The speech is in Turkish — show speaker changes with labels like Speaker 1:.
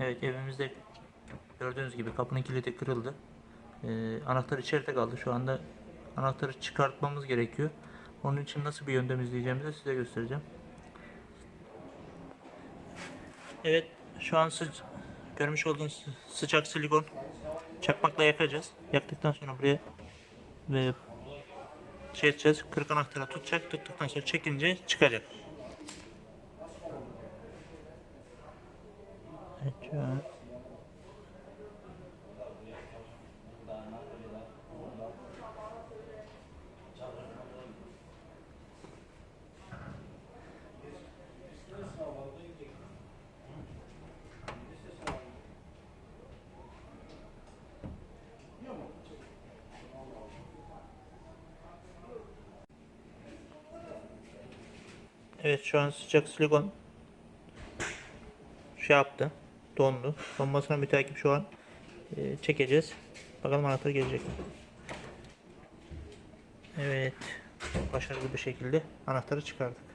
Speaker 1: Evet evimizde gördüğünüz gibi kapının kilidi kırıldı. Ee, anahtar içeride kaldı. Şu anda anahtarı çıkartmamız gerekiyor. Onun için nasıl bir yöntem izleyeceğimizi size göstereceğim. Evet şu an sı görmüş olduğunuz sı- sıcak silikon çakmakla yakacağız. Yaktıktan sonra buraya ve şey edeceğiz. Kırık anahtara tutacak. Tuttuktan sonra çekince çıkacak. An Evet şu an sıcak silikon şey yaptı. Dondu. Donmasına müteakip şu an e, çekeceğiz. Bakalım anahtar gelecek mi? Evet. Başarılı bir şekilde anahtarı çıkardık.